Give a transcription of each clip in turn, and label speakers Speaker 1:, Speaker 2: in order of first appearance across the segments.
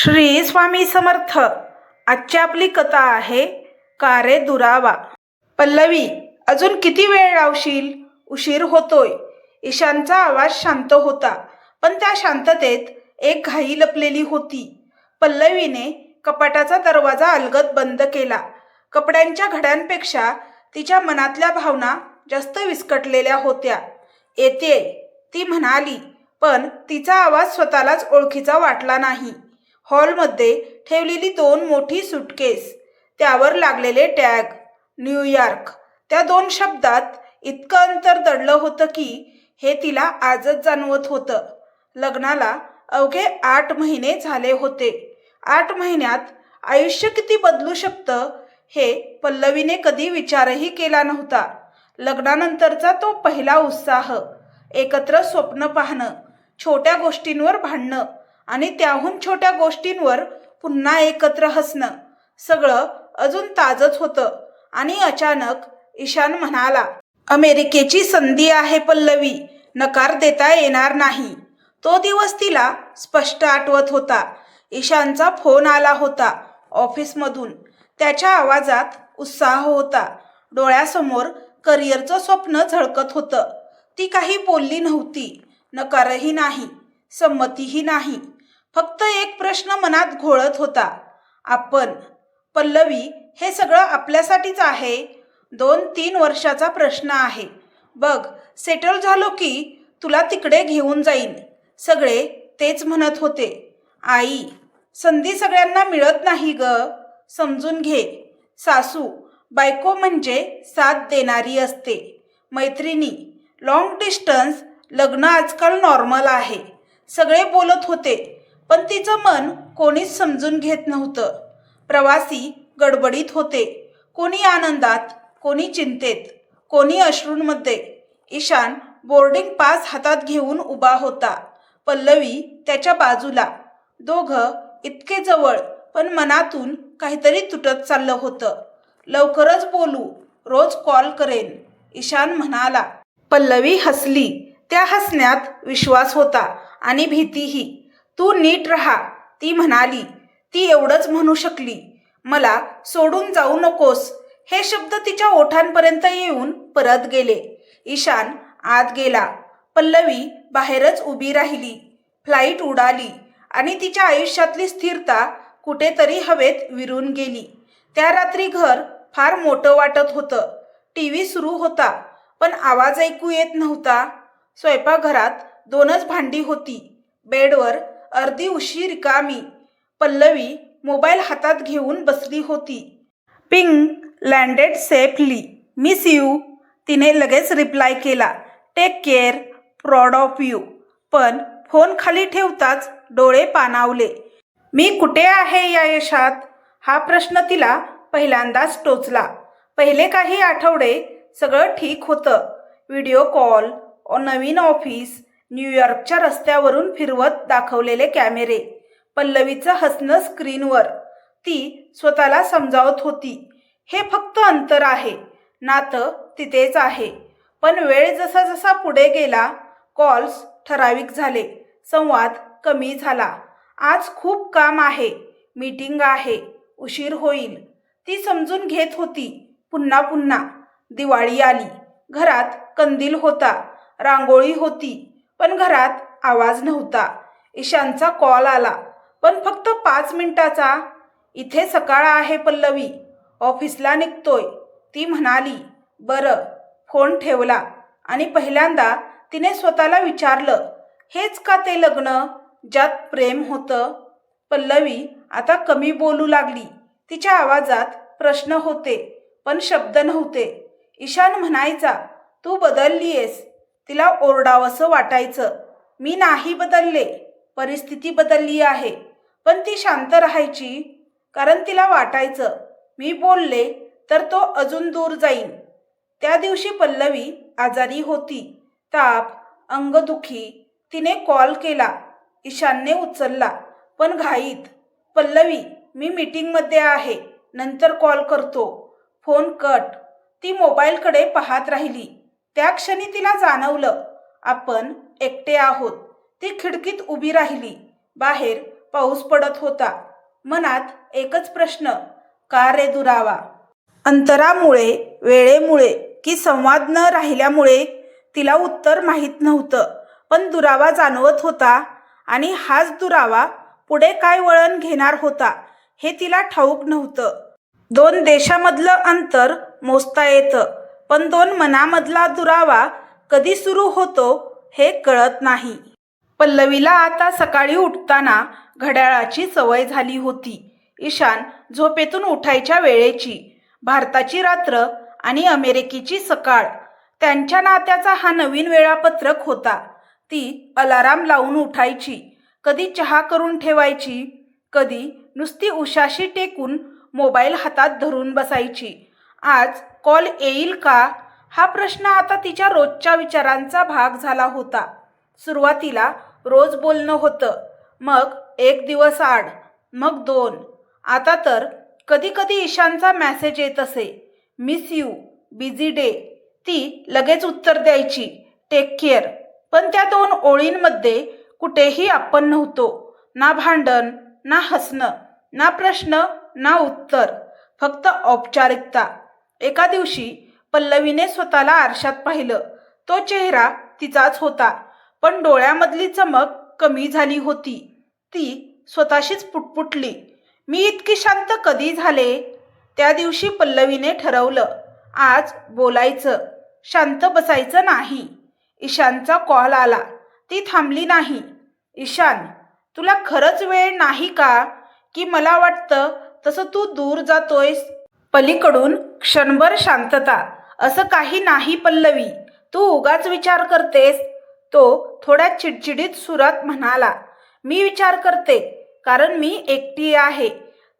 Speaker 1: श्री स्वामी समर्थ. आजची आपली कथा आहे कारे दुरावा. पल्लवी अजून किती वेळ लावशील? उशीर होतोय. ईशानचा आवाज शांत होता पण त्या शांततेत एक घाई लपलेली होती. पल्लवीने कपाटाचा दरवाजा अलगद बंद केला. कपड्यांच्या घड्यांपेक्षा तिच्या मनातल्या भावना जास्त विस्कटलेल्या होत्या. येते ती म्हणाली पण तिचा आवाज स्वतःलाच ओळखीचा वाटला नाही. हॉलमध्ये ठेवलेली दोन मोठी सुटकेस त्यावर लागलेले टॅग न्यूयॉर्क त्या दोन शब्दात इतकं अंतर दडलं होतं की हे तिला आजच जाणवत होतं. लग्नाला अवघे आठ महिने झाले होते. आठ महिन्यात आयुष्य किती बदलू शकतं हे पल्लवीने कधी विचारही केला नव्हता. लग्नानंतरचा तो पहिला उत्साह एकत्र स्वप्न पाहणं छोट्या गोष्टींवर भांडणं आणि त्याहून छोट्या गोष्टींवर पुन्हा एकत्र हसणं. सगळं अजून ताजच होतं आणि अचानक ईशान म्हणाला अमेरिकेची संधी आहे पल्लवी नकार देता येणार नाही. तो दिवस तिला स्पष्ट आठवत होता. ईशानचा फोन आला होता ऑफिसमधून. त्याच्या आवाजात उत्साह होता. डोळ्यासमोर करिअरचं स्वप्न झळकत होतं. ती काही बोलली नव्हती. नकारही नाही. संमतीही नाही. फक्त एक प्रश्न मनात घोळत होता. आपण पल्लवी हे सगळं आपल्यासाठीच आहे? दोन तीन वर्षाचा प्रश्न आहे. बघ सेटल झालो की तुला तिकडे घेऊन जाईन. सगळे तेच म्हणत होते. आई संधी सगळ्यांना मिळत नाही ग. समजून घे. सासू बायको म्हणजे साथ देणारी असते. मैत्रिणी लॉंग डिस्टन्स लग्न आजकाल नॉर्मल आहे. सगळे बोलत होते. पण तिचं मन कोणीच समजून घेत नव्हतं. प्रवासी गडबडीत होते. कोणी आनंदात कोणी चिंतेत कोणी अश्रूंमध्ये. ईशान बोर्डिंग पास हातात घेऊन उभा होता. पल्लवी त्याच्या बाजूला. दोघं इतके जवळ पण मनातून काहीतरी तुटत चाललं होतं. लवकरच बोलू रोज कॉल करेन ईशान म्हणाला. पल्लवी हसली. त्या हसण्यात विश्वास होता आणि भीतीही. तू नीट राहा. ती म्हणाली ती एवढंच म्हणू शकली. मला सोडून जाऊ नकोस. हे शब्द तिच्या ओठांपर्यंत येऊन परत गेले. ईशान आत गेला. पल्लवी बाहेरच उभी राहिली. फ्लाईट उडाली आणि तिच्या आयुष्यातली स्थिरता कुठेतरी हवेत विरून गेली. त्या रात्री घर फार मोठं वाटत होतं. टी व्ही सुरू होता पण आवाज ऐकू येत नव्हता. स्वयंपाकघरात दोनच भांडी होती. बेडवर अर्धी उशी रिकामी पल्लवी मोबाईल हातात घेऊन बसली होती. Ping landed safely. Miss you. तिने लगेच रिप्लाय केला. Take care. Proud of you. पण फोन खाली ठेवताच डोळे पाणावले. मी कुठे आहे या यशात? हा प्रश्न तिला पहिल्यांदाच टोचला. पहिले काही आठवडे सगळं ठीक होतं. व्हिडिओ कॉल नवीन ऑफिस न्यूयॉर्कच्या रस्त्यावरून फिरवत दाखवलेले कॅमेरे. पल्लवीचं हसणं स्क्रीनवर. ती स्वतःला समजावत होती. हे फक्त अंतर आहे. नातं तिथेच आहे. पण वेळ जसा जसा पुढे गेला कॉल्स ठराविक झाले. संवाद कमी झाला. आज खूप काम आहे. मीटिंग आहे. उशीर होईल. ती समजून घेत होती. पुन्हा पुन्हा. दिवाळी आली. घरात कंदील होता. रांगोळी होती. पण घरात आवाज नव्हता. ईशानचा कॉल आला. पण फक्त पाच मिनिटाचा. इथे सकाळ आहे पल्लवी. ऑफिसला निघतोय. ती म्हणाली. बरं. फोन ठेवला. आणि पहिल्यांदा तिने स्वतःला विचारलं. हेच का ते लग्न? ज्यात प्रेम होतं? पल्लवी आता कमी बोलू लागली. तिच्या आवाजात प्रश्न होते पण शब्द नव्हते. ईशान म्हणायचा तू बदललीयेस. तिला ओरडावंसं वाटायचं. मी नाही बदलले. परिस्थिती बदलली आहे. पण ती शांत राहायची कारण तिला वाटायचं. मी बोलले तर तो अजून दूर जाईन. त्या दिवशी पल्लवी आजारी होती. ताप अंगदुखी तिने कॉल केला. ईशानने उचलला पण घाईत. पल्लवी मी मीटिंगमध्ये आहे. नंतर कॉल करतो. Phone cut. ती मोबाईलकडे पाहत राहिली. त्या क्षणी तिला जाणवलं आपण एकटे आहोत. ती खिडकीत उभी राहिली. बाहेर पाऊस पडत होता. मनात एकच प्रश्न का रे दुरावा? अंतरामुळे वेळेमुळे की संवाद न राहिल्यामुळे तिला उत्तर माहीत नव्हतं. पण दुरावा जाणवत होता आणि हाच दुरावा पुढे काय वळण घेणार होता हे तिला ठाऊक नव्हतं. दोन देशामधलं अंतर मोजता येतं. पण दोन मनामधला दुरावा कधी सुरू होतो हे कळत नाही. पल्लवीला आता सकाळी उठताना घड्याळाची सवय झाली होती. ईशान झोपेतून उठायच्या वेळेची भारताची रात्र आणि अमेरिकेची सकाळ. त्यांच्या नात्याचा हा नवीन वेळापत्रक होता. ती अलाराम लावून उठायची. कधी चहा करून ठेवायची कधी नुसती उशाशी टेकून मोबाईल हातात धरून बसायची. आज कॉल येईल का? हा प्रश्न आता तिच्या रोजच्या विचारांचा भाग झाला होता. सुरुवातीला रोज बोलणं होतं. मग एक दिवस आड मग दोन. आता तर कधी कधी ईशानचा मॅसेज येत असे. मिस यू बिझी डे ती लगेच उत्तर द्यायची टेक केअर पण त्या दोन ओळींमध्ये कुठेही आपण नव्हतो. ना भांडण ना हसणं ना प्रश्न ना उत्तर. फक्त औपचारिकता. एका दिवशी पल्लवीने स्वतःला आरशात पाहिलं. तो चेहरा तिचाच होता पण डोळ्यामधली चमक कमी झाली होती. ती स्वतःशीच पुटपुटली. मी इतकी शांत कधी झाले? त्या दिवशी पल्लवीने ठरवलं. आज बोलायचं. शांत बसायचं नाही. ईशानचा कॉल आला. ती थांबली नाही. ईशान तुला खरंच वेळ नाही का? की मला वाटतं तसं तू दूर जातोयस? पलीकडून क्षणभर शांतता. असं काही नाही पल्लवी. तू उगाच विचार करतेस? तो थोड्या चिडचिडीत सुरात म्हणाला. मी विचार करते कारण मी एकटी आहे.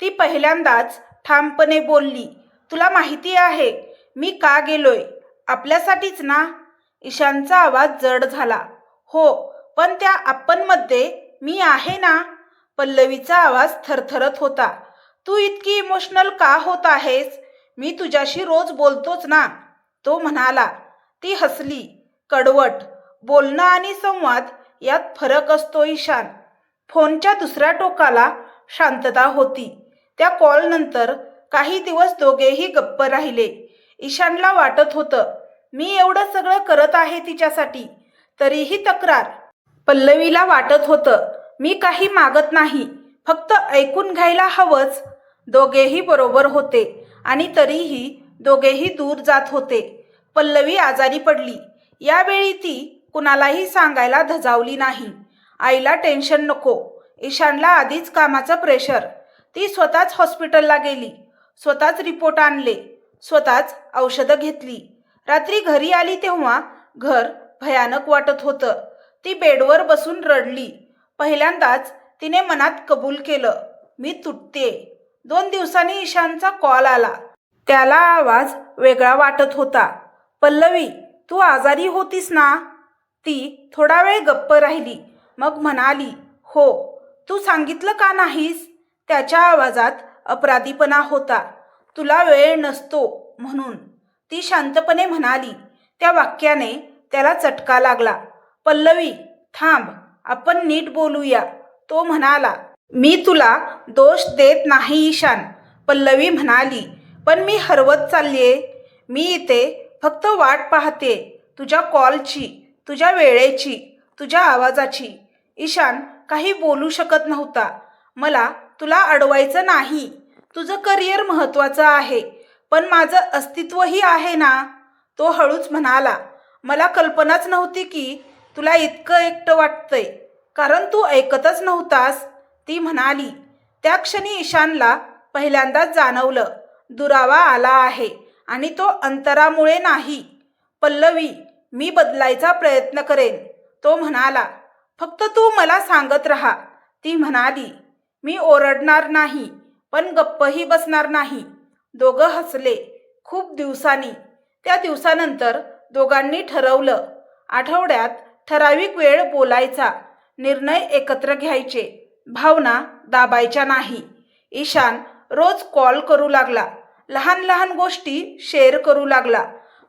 Speaker 1: ती पहिल्यांदाच ठामपणे बोलली. तुला माहिती आहे मी का गेलोय? आपल्यासाठीच ना? ईशानचा आवाज जड झाला. हो पण त्या आपणमध्ये मी आहे ना? पल्लवीचा आवाज थरथरत होता. तू इतकी इमोशनल का होत आहेस? मी तुझ्याशी रोज बोलतोच ना. तो म्हणाला ती हसली कडवट बोलणं आणि संवाद यात फरक असतो ईशान. फोनच्या दुसऱ्या टोकाला शांतता होती. त्या कॉलनंतर काही दिवस दोघेही गप्प राहिले. ईशानला वाटत होतं मी एवढं सगळं करत आहे तिच्यासाठी तरीही तक्रार. पल्लवीला वाटत होतं मी काही मागत नाही फक्त ऐकून घ्यायला हवंच. दोघेही बरोबर होते. आणि तरीही दोघेही दूर जात होते. पल्लवी आजारी पडली. यावेळी ती कुणालाही सांगायला धजावली नाही. आईला टेन्शन नको. ईशानला आधीच कामाचं प्रेशर. ती स्वतःच हॉस्पिटलला गेली. स्वतःच रिपोर्ट आणले. स्वतःच औषधं घेतली. रात्री घरी आली तेव्हा घर भयानक वाटत होतं. ती बेडवर बसून रडली. पहिल्यांदाच तिने मनात कबूल केलं. मी तुटते दोन दिवसांनी ईशानचा कॉल आला. त्याला आवाज वेगळा वाटत होता. पल्लवी तू आजारी होतीस ना? ती थोडा वेळ गप्प राहिली. मग म्हणाली हो. तू सांगितलं का नाहीस? त्याच्या आवाजात अपराधीपणा होता. तुला वेळ नसतो म्हणून. ती शांतपणे म्हणाली. त्या वाक्याने त्याला चटका लागला. पल्लवी थांब. आपण नीट बोलूया. तो म्हणाला मी तुला दोष देत नाही ईशान. पल्लवी म्हणाली पण मी हरवत चाललीये. मी इथे फक्त वाट पाहते तुझ्या कॉलची तुझ्या वेळेची तुझ्या आवाजाची. ईशान काही बोलू शकत नव्हता. मला तुला अडवायचं नाही. तुझं करिअर महत्त्वाचं आहे. पण माझं अस्तित्वही आहे ना? तो हळूच म्हणाला मला कल्पनाच नव्हती की तुला इतकं एकटं वाटतंय. कारण तू ऐकतच नव्हतास. ती म्हणाली त्या क्षणी ईशानला पहिल्यांदाच जाणवलं दुरावा आला आहे आणि तो अंतरामुळे नाही. पल्लवी मी बदलायचा प्रयत्न करेन. तो म्हणाला फक्त तू मला सांगत राहा. ती म्हणाली मी ओरडणार नाही पण गप्पही बसणार नाही. दोघं हसले खूप दिवसांनी. त्या दिवसानंतर दोघांनी ठरवलं आठवड्यात ठराविक वेळ बोलायचा निर्णय एकत्र घ्यायचे. भावना दाबायच्या नाही. ईशान रोज कॉल करू लागला. लहान लहान गोष्टी शेअर करू लागला.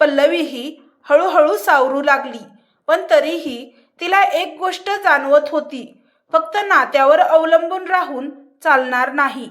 Speaker 1: पल्लवीही हळूहळू सावरू लागली. पण तरीही तिला एक गोष्ट जाणवत होती. फक्त नात्यावर अवलंबून राहून चालणार नाही.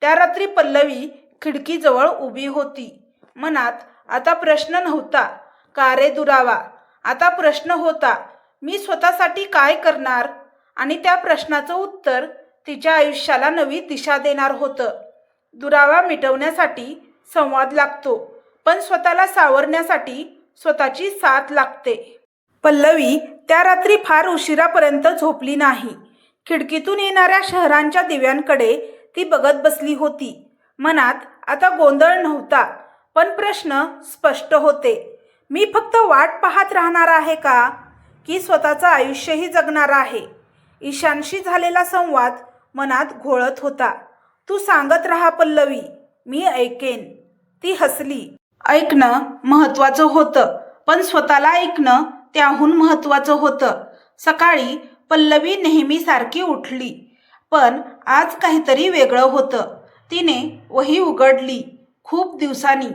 Speaker 1: त्या रात्री पल्लवी खिडकीजवळ उभी होती. मनात आता प्रश्न नव्हता. का रे दुरावा? आता प्रश्न होता मी स्वतःसाठी काय करणार? आणि त्या प्रश्नाचं उत्तर तिच्या आयुष्याला नवी दिशा देणार होतं. दुरावा मिटवण्यासाठी संवाद लागतो पण स्वतःला सावरण्यासाठी स्वतःची साथ लागते. पल्लवी त्या रात्री फार उशिरापर्यंत झोपली नाही. खिडकीतून येणाऱ्या शहरांच्या दिव्यांकडे ती बघत बसली होती. मनात आता गोंधळ नव्हता पण प्रश्न स्पष्ट होते. मी फक्त वाट पाहत राहणार आहे का? की स्वतःचं आयुष्यही जगणार आहे? ईशानशी झालेला संवाद मनात घोळत होता. तू सांगत राहा पल्लवी मी ऐकेन. ती हसली. ऐकणं महत्वाचं होतं पण स्वतःला ऐकणं त्याहून महत्वाचं होतं. सकाळी पल्लवी नेहमीसारखी उठली पण आज काहीतरी वेगळं होतं. तिने वही उघडली खूप दिवसांनी.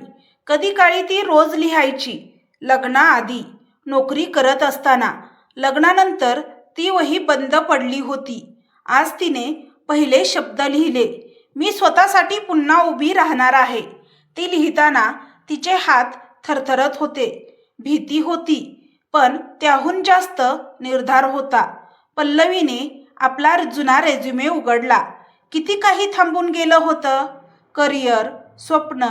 Speaker 1: कधी काळी ती रोज लिहायची लग्नाआधी नोकरी करत असताना. लग्नानंतर ती वही बंद पडली होती. आज तिने पहिले शब्द लिहिले मी स्वतःसाठी पुन्हा उभी राहणार आहे. ती लिहिताना तिचे हात थरथरत होते. भीती होती पण त्याहून जास्त निर्धार होता. पल्लवीने आपला जुना रेझ्युमे उघडला. किती काही थांबून गेलं होतं. करिअर स्वप्न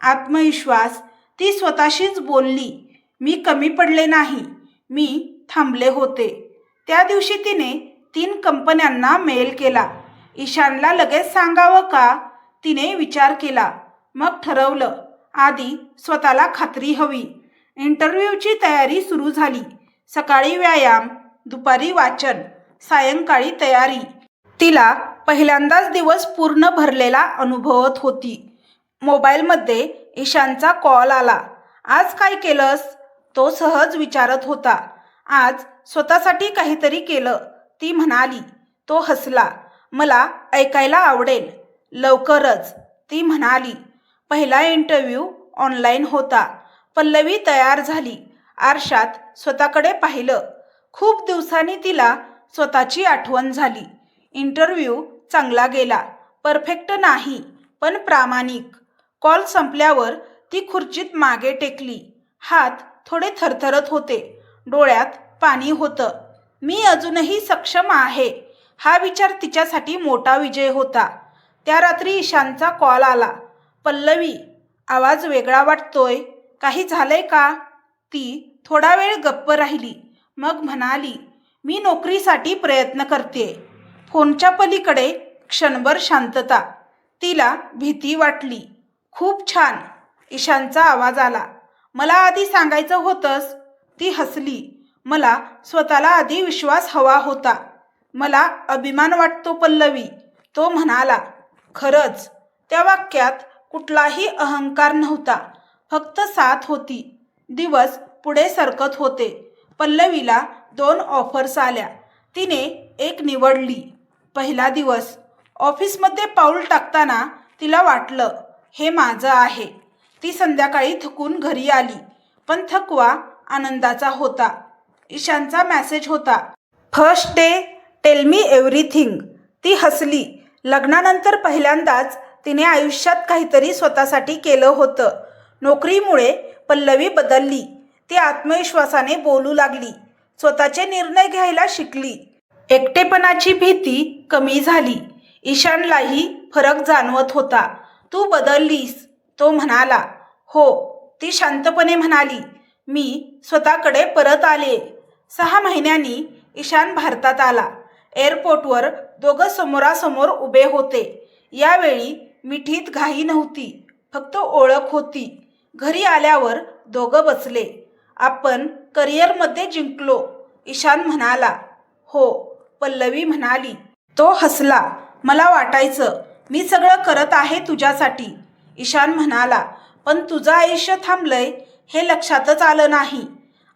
Speaker 1: आत्मविश्वास ती स्वतःशीच बोलली मी कमी पडले नाही. मी थांबले होते. त्या दिवशी तिने तीन कंपन्यांना मेल केला. ईशानला लगेच सांगावं का? तिने विचार केला. मग ठरवलं. आधी स्वतःला खात्री हवी. इंटरव्ह्यूची तयारी सुरू झाली. सकाळी व्यायाम दुपारी वाचन सायंकाळी तयारी. तिला पहिल्यांदाच दिवस पूर्ण भरलेला अनुभवत होती. मोबाईलमध्ये ईशानचा कॉल आला. आज काय केलंस? तो सहज विचारत होता. आज स्वतःसाठी काहीतरी केलं. ती म्हणाली तो हसला. मला ऐकायला आवडेल. लवकरच. ती म्हणाली पहिला इंटरव्ह्यू ऑनलाईन होता. पल्लवी तयार झाली. आरशात स्वतःकडे पाहिलं. खूप दिवसांनी तिला स्वतःची आठवण झाली. इंटरव्ह्यू चांगला गेला. परफेक्ट नाही पण प्रामाणिक. कॉल संपल्यावर ती खुर्चीत मागे टेकली. हात थोडे थरथरत होते. डोळ्यात पाणी होतं. मी अजूनही सक्षम आहे. हा विचार तिच्यासाठी मोठा विजय होता. त्या रात्री ईशानचा कॉल आला. पल्लवी आवाज वेगळा वाटतोय. काही झालंय का? ती थोडा वेळ गप्प राहिली. मग म्हणाली मी नोकरीसाठी प्रयत्न करते फोनच्या पलीकडे क्षणभर शांतता. तिला भीती वाटली. खूप छान. ईशानचा आवाज आला. मला आधी सांगायचं होतंस. ती हसली. मला स्वतःला आधी विश्वास हवा होता. मला अभिमान वाटतो पल्लवी. तो म्हणाला खरंच त्या वाक्यात कुठलाही अहंकार नव्हता. फक्त साथ होती. दिवस पुढे सरकत होते. पल्लवीला दोन ऑफर्स आल्या. तिने एक निवडली. पहिला दिवस ऑफिसमध्ये पाऊल टाकताना तिला वाटलं हे माझं आहे. ती संध्याकाळी थकून घरी आली. पण थकवा आनंदाचा होता. ईशानचा मॅसेज होता. First day tell me everything ती हसली. लग्नानंतर पहिल्यांदाच तिने आयुष्यात काहीतरी स्वतःसाठी केलं होतं. नोकरीमुळे पल्लवी बदलली. ती आत्मविश्वासाने बोलू लागली. स्वतःचे निर्णय घ्यायला शिकली. एकटेपणाची भीती कमी झाली. ईशानलाही फरक जाणवत होता. तू बदललीस तो म्हणाला. हो ती शांतपणे म्हणाली. मी स्वतःकडे परत आले. सहा महिन्यांनी ईशान भारतात आला. एअरपोर्टवर दोघं समोरासमोर उभे होते. यावेळी मिठीत घाई नव्हती फक्त ओळख होती. घरी आल्यावर दोघं बसले. आपण करिअरमध्ये जिंकलो ईशान म्हणाला. हो पल्लवी म्हणाली. तो हसला. मला वाटायचं मी सगळं करत आहे तुझ्यासाठी. ईशान म्हणाला. पण तुझं आयुष्य थांबलंय हे लक्षातच आलं नाही.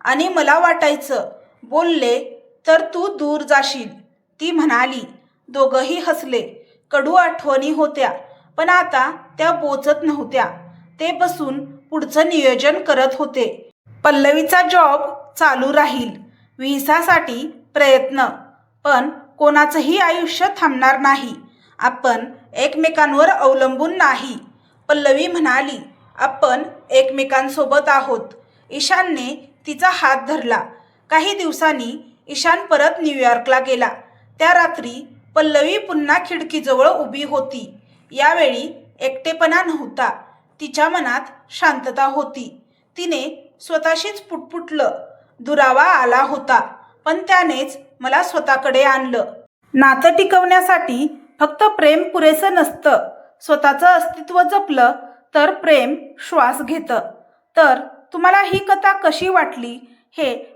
Speaker 1: आणि मला वाटायचं बोलले तर तू दूर जाशील. ती म्हणाली दोघंही हसले. कडू आठवणी होत्या पण आता त्या बोचत नव्हत्या. ते बसून पुढचं नियोजन करत होते. पल्लवीचा जॉब चालू राहील. व्हिसासाठी प्रयत्न. पण कोणाचंही आयुष्य थांबणार नाही. आपण एकमेकांवर अवलंबून नाही. पल्लवी म्हणाली आपण एकमेकांसोबत आहोत. ईशानने तिचा हात धरला. काही दिवसांनी ईशान परत न्यूयॉर्कला गेला. त्या रात्री पल्लवी पुन्हा खिडकीजवळ उभी होती. यावेळी एकटेपणा नव्हता. तिच्या मनात शांतता होती. तिने स्वतःशीच पुटपुटलं. दुरावा आला होता पण त्यानेच मला स्वतःकडे आणलं. नातं टिकवण्यासाठी फक्त प्रेम पुरेसं नसतं. स्वतःचं अस्तित्व जपलं तर प्रेम श्वास घेतं. तर तुम्हाला ही कथा कशी वाटली हे